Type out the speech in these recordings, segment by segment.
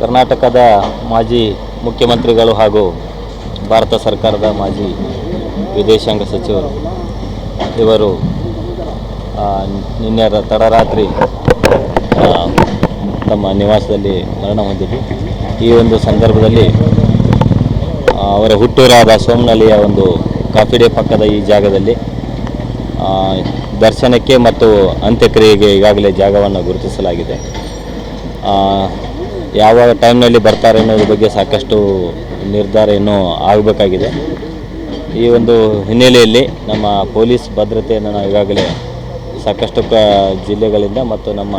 ಕರ್ನಾಟಕದ ಮಾಜಿ ಮುಖ್ಯಮಂತ್ರಿಗಳು ಹಾಗೂ ಭಾರತ ಸರ್ಕಾರದ ಮಾಜಿ ವಿದೇಶಾಂಗ ಸಚಿವರು ಇವರು ನಿನ್ನೆ ತಡರಾತ್ರಿ ತಮ್ಮ ನಿವಾಸದಲ್ಲಿ ಮರಣ ಹೊಂದಿದ್ದು ಈ ಒಂದು ಸಂದರ್ಭದಲ್ಲಿ ಅವರ ಹುಟ್ಟೂರಾದ ಸೋಮನಹಳ್ಳಿಯ ಒಂದು ಕಾಫಿ ಡೇ ಪಕ್ಕದ ಈ ಜಾಗದಲ್ಲಿ ದರ್ಶನಕ್ಕೆ ಮತ್ತು ಅಂತ್ಯಕ್ರಿಯೆಗೆ ಈಗಾಗಲೇ ಜಾಗವನ್ನು ಗುರುತಿಸಲಾಗಿದೆ. ಯಾವ ಟೈಮ್ನಲ್ಲಿ ಬರ್ತಾರೆ ಅನ್ನೋದ್ರ ಬಗ್ಗೆ ಸಾಕಷ್ಟು ನಿರ್ಧಾರ ಇನ್ನೂ ಆಗಬೇಕಾಗಿದೆ. ಈ ಒಂದು ಹಿನ್ನೆಲೆಯಲ್ಲಿ ನಮ್ಮ ಪೊಲೀಸ್ ಭದ್ರತೆಯನ್ನು ನಾವು ಈಗಾಗಲೇ ಸಾಕಷ್ಟು ಕ ಜಿಲ್ಲೆಗಳಿಂದ ಮತ್ತು ನಮ್ಮ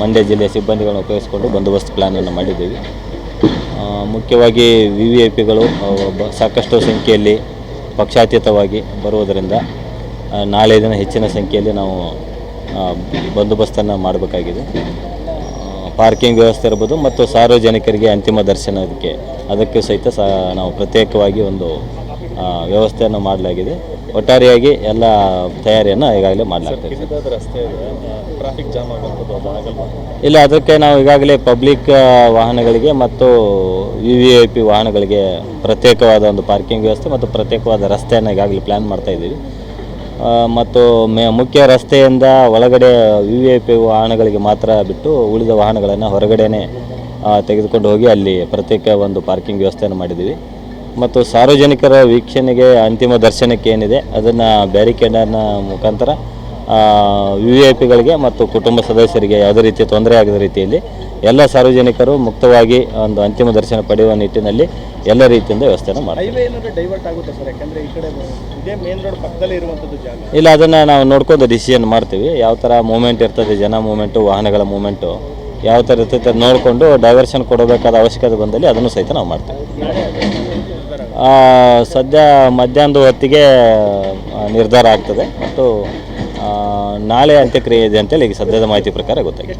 ಮಂಡ್ಯ ಜಿಲ್ಲೆಯ ಸಿಬ್ಬಂದಿಗಳನ್ನು ಉಪಯೋಗಿಸಿಕೊಂಡು ಬಂದೋಬಸ್ತ್ ಪ್ಲ್ಯಾನನ್ನು ಮಾಡಿದ್ದೀವಿ. ಮುಖ್ಯವಾಗಿ ವಿ ವಿ ಐ ಪಿಗಳು ಸಾಕಷ್ಟು ಸಂಖ್ಯೆಯಲ್ಲಿ ಪಕ್ಷಾತೀತವಾಗಿ ಬರುವುದರಿಂದ ನಾಳೆ ದಿನ ಹೆಚ್ಚಿನ ಸಂಖ್ಯೆಯಲ್ಲಿ ನಾವು ಬಂದೋಬಸ್ತನ್ನು ಮಾಡಬೇಕಾಗಿದೆ. ಪಾರ್ಕಿಂಗ್ ವ್ಯವಸ್ಥೆ ಇರ್ಬೋದು ಮತ್ತು ಸಾರ್ವಜನಿಕರಿಗೆ ಅಂತಿಮ ದರ್ಶನಕ್ಕೆ ಅದಕ್ಕೆ ಸಹಿತ ಸಹ ನಾವು ಪ್ರತ್ಯೇಕವಾಗಿ ಒಂದು ವ್ಯವಸ್ಥೆಯನ್ನು ಮಾಡಲಾಗಿದೆ. ಒಟ್ಟಾರೆಯಾಗಿ ಎಲ್ಲ ತಯಾರಿಯನ್ನು ಈಗಾಗಲೇ ಮಾಡಲಾಗ್ತದೆ ಇಲ್ಲ ಅದಕ್ಕೆ ನಾವು ಈಗಾಗಲೇ ಪಬ್ಲಿಕ್ ವಾಹನಗಳಿಗೆ ಮತ್ತು ವಿ ವಿ ಐ ಪಿ ವಾಹನಗಳಿಗೆ ಪ್ರತ್ಯೇಕವಾದ ಒಂದು ಪಾರ್ಕಿಂಗ್ ವ್ಯವಸ್ಥೆ ಮತ್ತು ಪ್ರತ್ಯೇಕವಾದ ರಸ್ತೆಯನ್ನು ಈಗಾಗಲೇ ಪ್ಲ್ಯಾನ್ ಮಾಡ್ತಾ ಇದ್ದೀವಿ. ಮತ್ತು ಮೇ, ಮುಖ್ಯ ರಸ್ತೆಯಿಂದ ಒಳಗಡೆ ವಿ ವಿ ಐ ಪಿ ವಾಹನಗಳಿಗೆ ಮಾತ್ರ ಬಿಟ್ಟು ಉಳಿದ ವಾಹನಗಳನ್ನು ಹೊರಗಡೆನೇ ತೆಗೆದುಕೊಂಡು ಹೋಗಿ ಅಲ್ಲಿ ಪ್ರತ್ಯೇಕ ಒಂದು ಪಾರ್ಕಿಂಗ್ ವ್ಯವಸ್ಥೆಯನ್ನು ಮಾಡಿದ್ದೀವಿ. ಮತ್ತು ಸಾರ್ವಜನಿಕರ ವೀಕ್ಷಣೆಗೆ ಅಂತಿಮ ದರ್ಶನಕ್ಕೆ ಏನಿದೆ, ಅದನ್ನು ಬ್ಯಾರಿಕೇಡನ್ನ ಮುಖಾಂತರ ವಿ ವಿ ಐ ಪಿಗಳಿಗೆ ಮತ್ತು ಕುಟುಂಬ ಸದಸ್ಯರಿಗೆ ಯಾವುದೇ ರೀತಿ ತೊಂದರೆ ಆಗದ ರೀತಿಯಲ್ಲಿ ಎಲ್ಲ ಸಾರ್ವಜನಿಕರು ಮುಕ್ತವಾಗಿ ಒಂದು ಅಂತಿಮ ದರ್ಶನ ಪಡೆಯುವ ನಿಟ್ಟಿನಲ್ಲಿ ಎಲ್ಲ ರೀತಿಯಿಂದ ವ್ಯವಸ್ಥೆಯನ್ನು ಮಾಡ್ತೀವಿ ಇಲ್ಲ ಅದನ್ನು ನಾವು ನೋಡ್ಕೊಂಡು ಡಿಸಿಷನ್ ಮಾಡ್ತೀವಿ. ಯಾವ ಥರ ಮೂಮೆಂಟ್ ಇರ್ತದೆ ಜನ ಮೂಮೆಂಟು ವಾಹನಗಳ ಮೂಮೆಂಟು ಯಾವ ಥರ ಇರ್ತೈತೆ ಅದು ನೋಡಿಕೊಂಡು ಡೈವರ್ಷನ್ ಕೊಡಬೇಕಾದ ಅವಶ್ಯಕತೆ ಬಂದಲ್ಲಿ ಅದನ್ನು ಸಹಿತ ನಾವು ಮಾಡ್ತೀವಿ. ಆ, ಸದ್ಯ ಮಧ್ಯಾಹ್ನದ ಹೊತ್ತಿಗೆ ನಿರ್ಧಾರ ಆಗ್ತದೆ. ಮತ್ತು ನಾಳೆ ಅಂತ್ಯಕ್ರಿಯೆ ಇದೆ ಅಂತೇಳಿ ಈಗ ಸದ್ಯದ ಮಾಹಿತಿ ಪ್ರಕಾರ ಗೊತ್ತಾಗಿದೆ.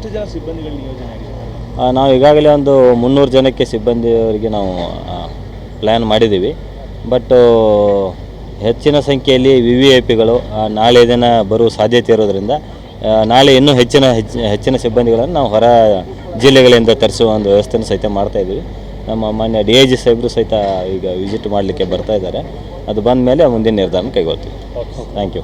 ನಾವು ಈಗಾಗಲೇ ಒಂದು ಮುನ್ನೂರು ಜನಕ್ಕೆ ಸಿಬ್ಬಂದಿಯವರಿಗೆ ನಾವು ಪ್ಲ್ಯಾನ್ ಮಾಡಿದ್ದೀವಿ. ಬಟ್ ಹೆಚ್ಚಿನ ಸಂಖ್ಯೆಯಲ್ಲಿ ವಿ ವಿ ಐ ಪಿಗಳು ನಾಳೆ ದಿನ ಬರುವ ಸಾಧ್ಯತೆ ಇರೋದರಿಂದ ನಾಳೆ ಇನ್ನೂ ಹೆಚ್ಚಿನ ಹೆಚ್ಚಿನ ಸಿಬ್ಬಂದಿಗಳನ್ನು ನಾವು ಹೊರ ಜಿಲ್ಲೆಗಳಿಂದ ತರಿಸುವ ಒಂದು ವ್ಯವಸ್ಥೆಯನ್ನು ಸಹಿತ ಮಾಡ್ತಾಯಿದ್ದೀವಿ ನಮ್ಮ ಮಾನ್ಯ ಡಿ ಐ ಜಿ ಸಾಹೇಬರು ಸಹಿತ ಈಗ ವಿಸಿಟ್ ಮಾಡಲಿಕ್ಕೆ ಬರ್ತಾ ಇದ್ದಾರೆ. ಅದು ಬಂದ ಮೇಲೆ ಮುಂದಿನ ನಿರ್ಧಾರ ಕೈಗೊಳ್ತೀವಿ. Thank you